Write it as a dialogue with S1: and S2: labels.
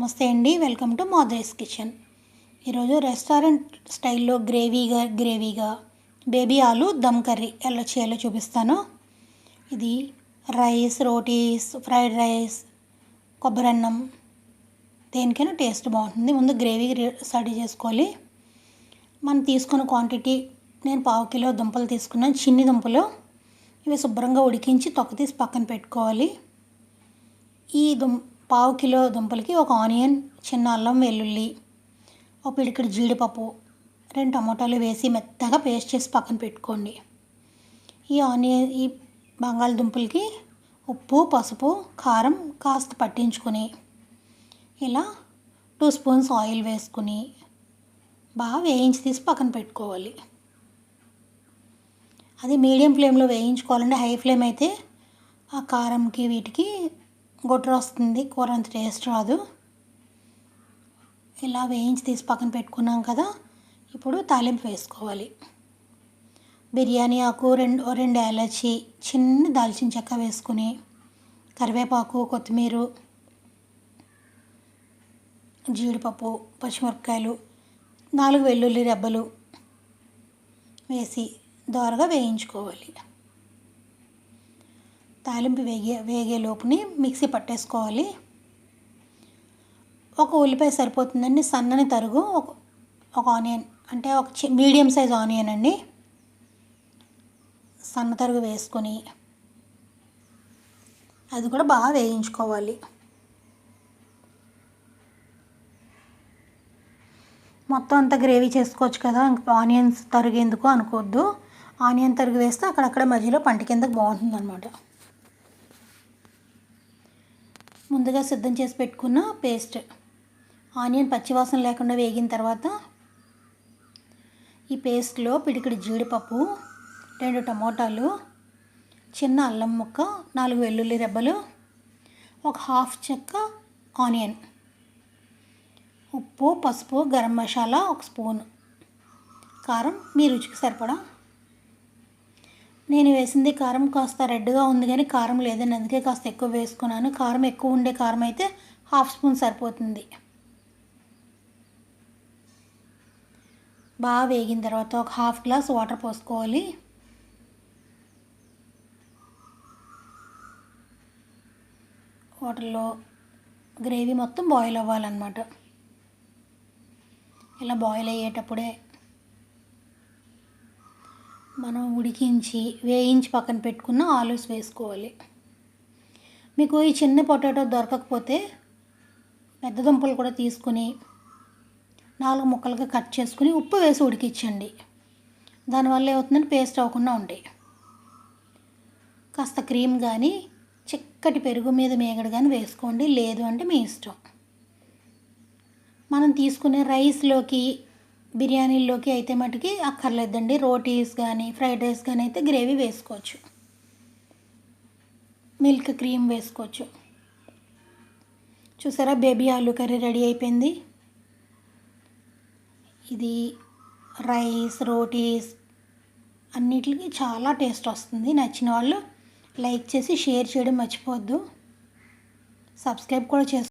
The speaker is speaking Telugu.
S1: నమస్తే అండి. Welcome to Madhuri's kitchen. ఈరోజు రెస్టారెంట్ స్టైల్లో గ్రేవీగా గ్రేవీగా బేబీ ఆలు దమ్ కర్రీ ఎలా చేయాలో చూపిస్తాను. ఇది రైస్ రోటీస్ ఫ్రైడ్ రైస్ కొబ్బరి అన్నం. దేనికైనా టేస్ట్ బాగుంటుంది. ముందు గ్రేవీ రెడీ చేసుకోవాలి. మనం తీసుకున్న క్వాంటిటీ నేను పావు కిలో దుంపలు తీసుకున్నాను. చిన్ని దుంపలు. ఇవి శుభ్రంగా ఉడికించి తొక్క తీసి పక్కన పెట్టుకోవాలి. ఈ దుం పావు కిలో దుంపలకి ఒక ఆనియన్ చిన్న అల్లం వెల్లుల్లి ఒక పిడికిడి జీడిపప్పు రెండు టమాటాలు వేసి మెత్తగా పేస్ట్ చేసి పక్కన పెట్టుకోండి. ఈ ఆనియన్ ఈ బంగాళదుంపలకి ఉప్పు పసుపు కారం కాస్త పట్టించుకొని ఇలా టూ స్పూన్స్ ఆయిల్ వేసుకుని బాగా వేయించి తీసి పక్కన పెట్టుకోవాలి. అది మీడియం ఫ్లేమ్లో వేయించుకోవాలంటే హై ఫ్లేమ్ అయితే ఆ కారంకి వీటికి గొడ్రు వస్తుంది కూర అంత టేస్ట్ రాదు. ఇలా వేయించి తీసి పక్కన పెట్టుకున్నాం కదా ఇప్పుడు తాలింపు వేసుకోవాలి. బిర్యానీ ఆకు రెండు రెండు ఏలచి చిన్న దాల్చిన చెక్క వేసుకుని కరివేపాకు కొత్తిమీర జీడిపప్పు పచ్చిమిరపకాయలు నాలుగు వెల్లుల్లి రెబ్బలు వేసి దోరగా వేయించుకోవాలి. తాలింపు వేగే వేగే లోపుని మిక్సీ పట్టేసుకోవాలి. ఒక ఉల్లిపాయ సరిపోతుందండి. సన్నని తరుగు. ఒక ఒక ఆనియన్ అంటే ఒక చి మీడియం సైజ్ ఆనియన్ అండి. సన్న తరుగు వేసుకొని అది కూడా బాగా వేయించుకోవాలి. మొత్తం అంతా గ్రేవీ చేసుకోవచ్చు కదా. ఆనియన్స్ తరిగేందుకు అనుకోవద్దు. ఆనియన్ తరుగు వేస్తే అక్కడక్కడ మధ్యలో పంట కిందకు బాగుంటుంది అనమాట ముందుగా సిద్ధం చేసి పెట్టుకున్న పేస్ట్. ఆనియన్ పచ్చివాసన లేకుండా వేగిన తర్వాత ఈ పేస్ట్లో పిడికిడి జీడిపప్పు రెండు టమోటాలు చిన్న అల్లం ముక్క నాలుగు వెల్లుల్లి రెబ్బలు ఒక హాఫ్ చెక్క ఆనియన్ ఉప్పు పసుపు గరం మసాలా ఒక స్పూన్. కారం మీ రుచికి సరిపడా నేను వేసింది కారం కాస్త రెడ్గా ఉంది కానీ కారం లేదని అందుకే కాస్త ఎక్కువ వేసుకున్నాను. కారం ఎక్కువ ఉండే కారం అయితే హాఫ్ స్పూన్ సరిపోతుంది. బాగా వేగిన తర్వాత ఒక హాఫ్ గ్లాస్ వాటర్ పోసుకోవాలి. వాటర్లో గ్రేవీ మొత్తం బాయిల్ అవ్వాలన్నమాట. ఇలా బాయిల్ అయ్యేటప్పుడే మనం ఉడికించి వేయించి పక్కన పెట్టుకున్న ఆలూస్ వేసుకోవాలి. మీకు ఈ చిన్న పొటాటో దొరకకపోతే పెద్ద దుంపలు కూడా తీసుకుని నాలుగు ముక్కలుగా కట్ చేసుకుని ఉప్పు వేసి ఉడికించండి. దానివల్ల ఏమవుతుందంటే పేస్ట్ అవ్వకుండా ఉంటాయి. కాస్త క్రీమ్ కానీ చిక్కటి పెరుగు మీద మేగడ కానీ వేసుకోండి. లేదు అంటే మీ ఇష్టం. మనం తీసుకునే రైస్లోకి బిర్యానీల్లోకి అయితే మటుకి అక్కర్లేదండి. రోటీస్ కానీ ఫ్రైడ్ రైస్ కానీ అయితే గ్రేవీ వేసుకోవచ్చు. మిల్క్ క్రీమ్ వేసుకోవచ్చు. చూసారా? బేబీ ఆలు కర్రీ రెడీ అయిపోయింది. ఇది రైస్ రోటీస్ అన్నిటికి చాలా టేస్ట్ వస్తుంది. నచ్చిన వాళ్ళు లైక్ చేసి షేర్ చేయడం మర్చిపోవద్దు. సబ్స్క్రైబ్ కూడా చేసుకో